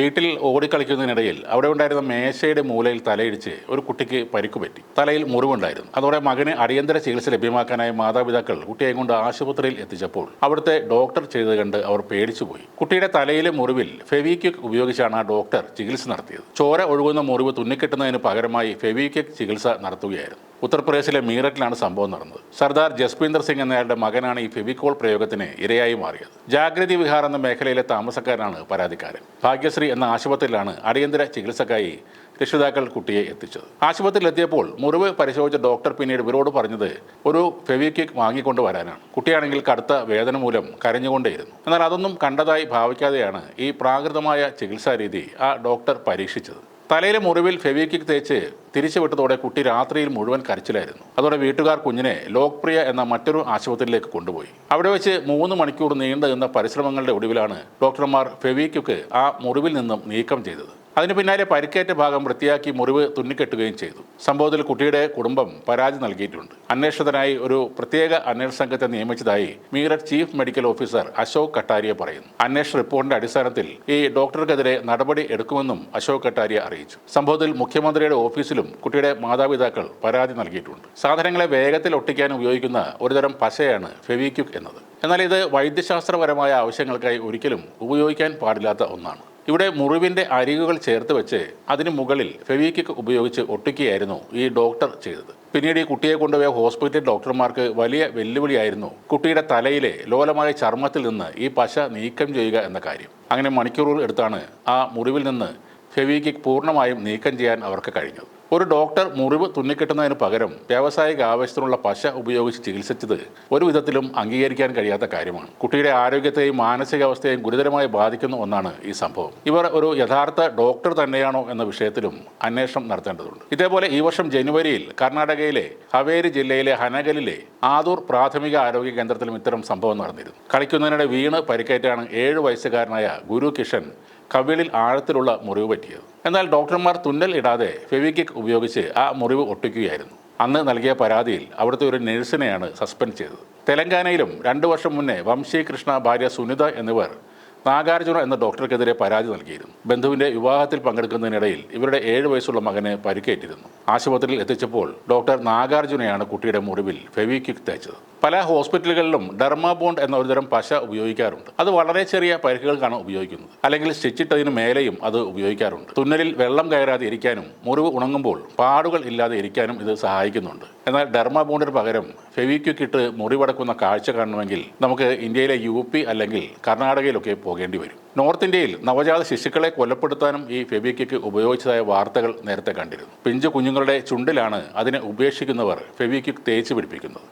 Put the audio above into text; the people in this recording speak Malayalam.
വീട്ടിൽ ഓടിക്കളിക്കുന്നതിനിടയിൽ അവിടെ ഉണ്ടായിരുന്ന മേശയുടെ മൂലയിൽ തലയിടിച്ച് ഒരു കുട്ടിക്ക് പരിക്ക് പറ്റി. തലയിൽ മുറിവുണ്ടായിരുന്നു. അതോടെ മകന് അടിയന്തര ചികിത്സ ലഭ്യമാക്കാനായി മാതാപിതാക്കൾ കുട്ടിയെ കൊണ്ട് ആശുപത്രിയിൽ എത്തിച്ചപ്പോൾ അവിടുത്തെ ഡോക്ടർ ചെയ്തത് കണ്ട് അവർ പേടിച്ചുപോയി. കുട്ടിയുടെ തലയിലെ മുറിവിൽ ഫെവിക്വിക് ഉപയോഗിച്ചാണ് ആ ഡോക്ടർ ചികിത്സ നടത്തിയത്. ചോര ഒഴുകുന്ന മുറിവ് തുന്നിക്കെട്ടുന്നതിന് പകരമായി ഫെവിക്വിക് ചികിത്സ നടത്തുകയായിരുന്നു. ഉത്തർപ്രദേശിലെ മീററ്റിലാണ് സംഭവം നടന്നത്. സർദാർ ജസ്പീന്ദർ സിംഗ് എന്നയാളുടെ മകനാണ് ഈ ഫെവിക്കോൾ പ്രയോഗത്തിന് ഇരയായി മാറിയത്. ജാഗ്രതി വിഹാർ എന്ന മേഖലയിലെ താമസക്കാരനാണ് പരാതിക്കാരൻ. ഭാഗ്യശ്രീ എന്ന ആശുപത്രിയിലാണ് അടിയന്തര ചികിത്സക്കായി രക്ഷിതാക്കൾ കുട്ടിയെ എത്തിച്ചത്. ആശുപത്രിയിൽ എത്തിയപ്പോൾ മുറിവ് പരിശോധിച്ച ഡോക്ടർ പിന്നീട് ഇവരോട് പറഞ്ഞത് ഒരു ഫെവിക്വിക് വാങ്ങിക്കൊണ്ട് വരാനാണ്. കുട്ടിയാണെങ്കിൽ കടുത്ത വേദന മൂലം കരഞ്ഞുകൊണ്ടേയിരുന്നു. എന്നാൽ അതൊന്നും കണ്ടതായി ഭാവിക്കാതെയാണ് ഈ പ്രാകൃതമായ ചികിത്സാരീതി ആ ഡോക്ടർ പരീക്ഷിച്ചത്. തലയിലെ മുറിവിൽ ഫെവിക്വിക് തേച്ച് തിരിച്ചുവിട്ടതോടെ കുട്ടി രാത്രിയിൽ മുഴുവൻ കരച്ചിലായിരുന്നു. അതോടെ വീട്ടുകാർ കുഞ്ഞിനെ ലോക്പ്രിയ എന്ന മറ്റൊരു ആശുപത്രിയിലേക്ക് കൊണ്ടുപോയി. അവിടെ വെച്ച് മൂന്ന് മണിക്കൂർ നീണ്ടു നിന്ന പരിശ്രമങ്ങളുടെ ഒടുവിലാണ് ഡോക്ടർമാർ ഫെവിക്വിക്ക് ആ മുറിവിൽ നിന്നും നീക്കം ചെയ്തത്. അതിന് പിന്നാലെ പരിക്കേറ്റ ഭാഗം വൃത്തിയാക്കി മുറിവ് തുന്നിക്കെട്ടുകയും ചെയ്തു. സംഭവത്തിൽ കുട്ടിയുടെ കുടുംബം പരാതി നൽകിയിട്ടുണ്ട്. അന്വേഷണത്തിനായി ഒരു പ്രത്യേക അന്വേഷണ സംഘത്തെ നിയമിച്ചതായി Meerut chief medical officer Ashok Kataria പറയുന്നു. അന്വേഷണ റിപ്പോർട്ടിന്റെ അടിസ്ഥാനത്തിൽ ഈ ഡോക്ടർക്കെതിരെ നടപടി എടുക്കുമെന്നും അശോക് കട്ടാരിയ അറിയിച്ചു. സംഭവത്തിൽ മുഖ്യമന്ത്രിയുടെ ഓഫീസിലും കുട്ടിയുടെ മാതാപിതാക്കൾ പരാതി നൽകിയിട്ടുണ്ട്. സാധനങ്ങളെ വേഗത്തിൽ ഒട്ടിക്കാൻ ഉപയോഗിക്കുന്ന ഒരുതരം പശയാണ് ഫെവിക്യുക് എന്നത്. എന്നാൽ ഇത് വൈദ്യശാസ്ത്രപരമായ ആവശ്യങ്ങൾക്കായി ഒരിക്കലും ഉപയോഗിക്കാൻ പാടില്ലാത്ത ഒന്നാണ്. ഇവിടെ മുറിവിന്റെ അരികുകൾ ചേർത്ത് വെച്ച് അതിന് മുകളിൽ ഫെവിക്വിക് ഉപയോഗിച്ച് ഒട്ടിക്കുകയായിരുന്നു ഈ ഡോക്ടർ ചെയ്തത്. പിന്നീട് ഈ കുട്ടിയെ കൊണ്ടുപോയ ഹോസ്പിറ്റൽ ഡോക്ടർമാർക്ക് വലിയ വെല്ലുവിളിയായിരുന്നു കുട്ടിയുടെ തലയിലെ ലോലമായ ചർമ്മത്തിൽ നിന്ന് ഈ പശ നീക്കം ചെയ്യുക എന്ന കാര്യം. അങ്ങനെ മണിക്കൂറുകൾ എടുത്താണ് ആ മുറിവിൽ നിന്ന് ഫെവിക്വിക് പൂർണമായും നീക്കം ചെയ്യാൻ അവർക്ക് കഴിഞ്ഞത്. ഒരു ഡോക്ടർ മുറിവ് തുന്നിക്കെട്ടുന്നതിന് പകരം വ്യാവസായിക ആവശ്യത്തിനുള്ള പശ ഉപയോഗിച്ച് ചികിത്സിച്ചത് ഒരു വിധത്തിലും അംഗീകരിക്കാൻ കഴിയാത്ത കാര്യമാണ്. കുട്ടിയുടെ ആരോഗ്യത്തെയും മാനസികാവസ്ഥയെയും ഗുരുതരമായി ബാധിക്കുന്ന ഒന്നാണ് ഈ സംഭവം. ഇവർ ഒരു യഥാർത്ഥ ഡോക്ടർ തന്നെയാണോ എന്ന വിഷയത്തിലും അന്വേഷണം നടത്തേണ്ടതുണ്ട്. ഇതേപോലെ ഈ വർഷം ജനുവരിയിൽ കർണാടകയിലെ ഹവേരി ജില്ലയിലെ ഹനഗലിലെ ആദൂർ പ്രാഥമിക ആരോഗ്യ കേന്ദ്രത്തിലും ഇത്തരം സംഭവം നടന്നിരുന്നു. കളിക്കുന്നതിനിടെ വീണ് പരിക്കേറ്റാണ് ഏഴ് വയസ്സുകാരനായ ഗുരു കിഷൻ കവിളിൽ ആഴത്തിലുള്ള മുറിവ് പറ്റിയത്. എന്നാൽ ഡോക്ടർമാർ തുന്നൽ ഇടാതെ ഫെവിക്വിക് ഉപയോഗിച്ച് ആ മുറിവ് ഒട്ടിക്കുകയായിരുന്നു. അന്ന് നൽകിയ പരാതിയിൽ അവിടുത്തെ ഒരു നഴ്സിനെയാണ് സസ്പെൻഡ് ചെയ്തത്. തെലങ്കാനയിലും രണ്ടു വർഷം മുന്നേ വംശി കൃഷ്ണ ഭാര്യ സുനിത എന്നിവർ നാഗാർജുന എന്ന ഡോക്ടർക്കെതിരെ പരാതി നൽകിയിരുന്നു. ബന്ധുവിന്റെ വിവാഹത്തിൽ പങ്കെടുക്കുന്നതിനിടയിൽ ഇവരുടെ ഏഴ് വയസ്സുള്ള മകന് പരിക്കേറ്റിരുന്നു. ആശുപത്രിയിൽ എത്തിച്ചപ്പോൾ ഡോക്ടർ നാഗാർജുനയാണ് കുട്ടിയുടെ മുറിവിൽ ഫെവിക്വിക് തേച്ചത്. പല ഹോസ്പിറ്റലുകളിലും ഡെർമാബോണ്ട് എന്ന ഒരുതരം പശ ഉപയോഗിക്കാറുണ്ട്. അത് വളരെ ചെറിയ പരിക്കുകൾക്കാണ് ഉപയോഗിക്കുന്നത്. അല്ലെങ്കിൽ സ്റ്റിച്ചിട്ടതിന് മേലെയും അത് ഉപയോഗിക്കാറുണ്ട്. തുന്നലിൽ വെള്ളം കയറാതെ ഇരിക്കാനും മുറിവ് ഉണങ്ങുമ്പോൾ പാടുകൾ ഇല്ലാതെ ഇരിക്കാനും ഇത് സഹായിക്കുന്നുണ്ട്. എന്നാൽ ഡെർമാബോണ്ടിന് പകരം ഫെവിക്യുക്കിട്ട് മുറിവടക്കുന്ന കാഴ്ച കാണണമെങ്കിൽ നമുക്ക് ഇന്ത്യയിലെ യു പി അല്ലെങ്കിൽ കർണാടകയിലൊക്കെ പോകേണ്ടി വരും. നോർത്ത് ഇന്ത്യയിൽ നവജാത ശിശുക്കളെ കൊലപ്പെടുത്താനും ഈ ഫെവിക്വിക്ക് ഉപയോഗിച്ചതായ വാർത്തകൾ നേരത്തെ കണ്ടിരുന്നു. പിഞ്ചു കുഞ്ഞുങ്ങളുടെ ചുണ്ടിലാണ് അതിനെ ഉപേക്ഷിക്കുന്നവർ ഫെവിക്വിക് തേച്ച് പിടിപ്പിക്കുന്നത്.